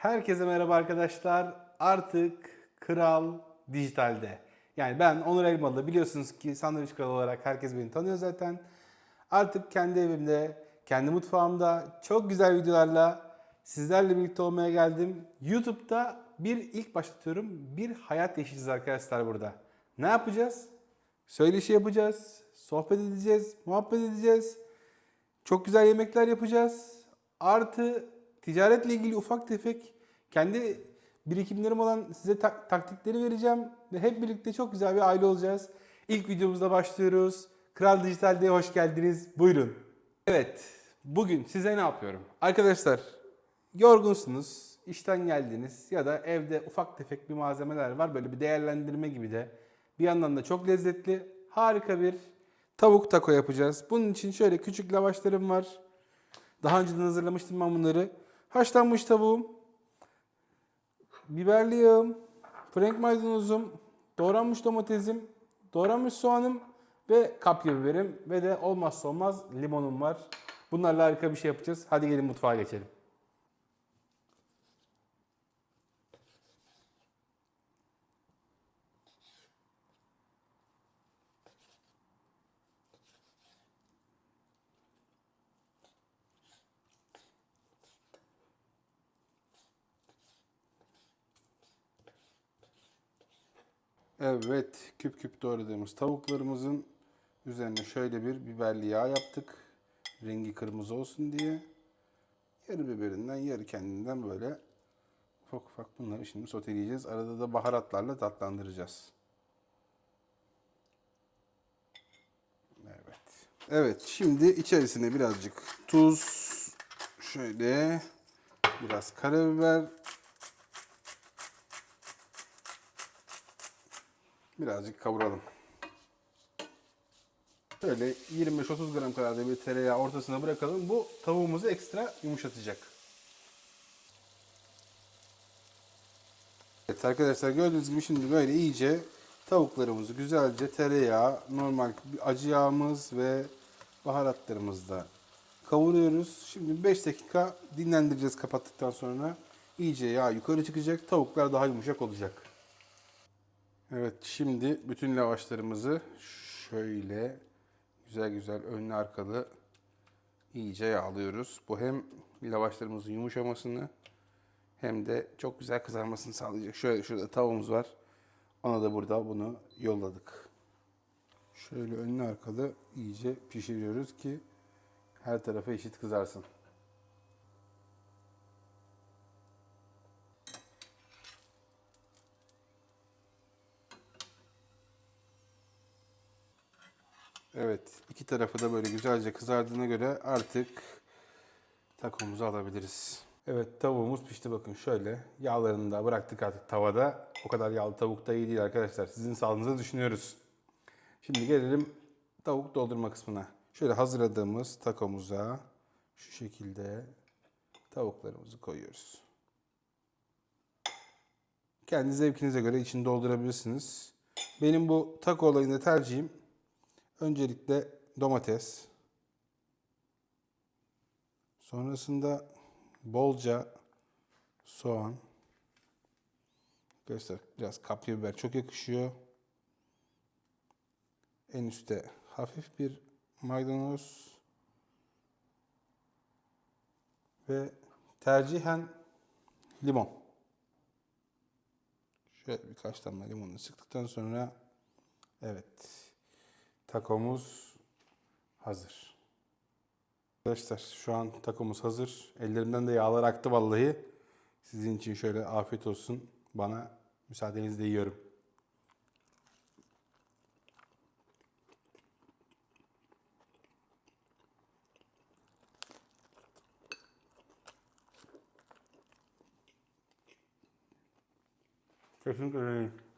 Herkese merhaba arkadaşlar. Artık Kral Dijital'de. Yani ben Onur Elmalı. Biliyorsunuz ki sandviç kralı olarak herkes beni tanıyor zaten. Artık kendi evimde, kendi mutfağımda çok güzel videolarla sizlerle birlikte olmaya geldim. YouTube'da bir ilk başlatıyorum. Bir hayat yaşayacağız arkadaşlar burada. Ne yapacağız? Söyleşi yapacağız, sohbet edeceğiz, muhabbet edeceğiz. Çok güzel yemekler yapacağız. Artı ticaretle ilgili ufak tefek kendi birikimlerim olan size tak- taktikleri vereceğim. Ve hep birlikte çok güzel bir aile olacağız. İlk videomuzda başlıyoruz. Kral Dijital'de hoş geldiniz. Buyurun. Evet, bugün size ne yapıyorum? Arkadaşlar, yorgunsunuz, işten geldiniz ya da evde ufak tefek bir malzemeler var. Böyle bir değerlendirme gibi de. Bir yandan da çok lezzetli, harika bir tavuk taco yapacağız. Bunun için şöyle küçük lavaşlarım var. Daha önceden hazırlamıştım ben bunları. Haşlanmış tavuğum, biberli yağım, frank maydanozum, doğranmış domatesim, doğranmış soğanım ve kapya biberim ve de olmazsa olmaz limonum var. Bunlarla harika bir şey yapacağız. Hadi gelin mutfağa geçelim. Evet, küp küp doğradığımız tavuklarımızın üzerine şöyle bir biberli yağ yaptık. Rengi kırmızı olsun diye. Yarı biberinden, yarı kendinden böyle ufak ufak bunları şimdi soteleyeceğiz. Arada da baharatlarla tatlandıracağız. Evet. Evet, şimdi içerisine birazcık tuz, şöyle biraz karabiber, Birazcık kavuralım. Şöyle 25-30 gram kadar da bir tereyağı ortasına bırakalım. Bu tavuğumuzu ekstra yumuşatacak. Evet arkadaşlar gördüğünüz gibi şimdi böyle iyice tavuklarımızı güzelce tereyağı, normal bir acı yağımız ve baharatlarımızla kavuruyoruz. Şimdi 5 dakika dinlendireceğiz kapattıktan sonra. İyice yağ yukarı çıkacak. Tavuklar daha yumuşak olacak. Evet şimdi bütün lavaşlarımızı şöyle güzel güzel önlü arkalı iyice yağlıyoruz. Bu hem lavaşlarımızın yumuşamasını hem de çok güzel kızarmasını sağlayacak. Şöyle şurada tavuğumuz var. Ona da burada bunu yolladık. Şöyle önlü arkalı iyice pişiriyoruz ki her tarafa eşit kızarsın. Evet, iki tarafı da böyle güzelce kızardığına göre artık takomuzu alabiliriz. Evet, tavuğumuz pişti bakın şöyle. Yağlarını da bıraktık artık tavada. O kadar yağlı tavuk da iyi değil arkadaşlar. Sizin sağlığınızı düşünüyoruz. Şimdi gelelim tavuk doldurma kısmına. Şöyle hazırladığımız takomuza şu şekilde tavuklarımızı koyuyoruz. Kendi zevkinize göre içini doldurabilirsiniz. Benim bu taco olayında tercihim Öncelikle domates. Sonrasında bolca soğan. Arkadaşlar biraz kapya biber çok yakışıyor. En üstte hafif bir maydanoz. Ve tercihen limon. Şöyle birkaç damla limonunu sıktıktan sonra evet Takomuz hazır. Arkadaşlar şu an takomuz hazır. Ellerimden de yağlar aktı vallahi. Sizin için şöyle afiyet olsun. Bana müsaadenizle yiyorum. Kesinlikle.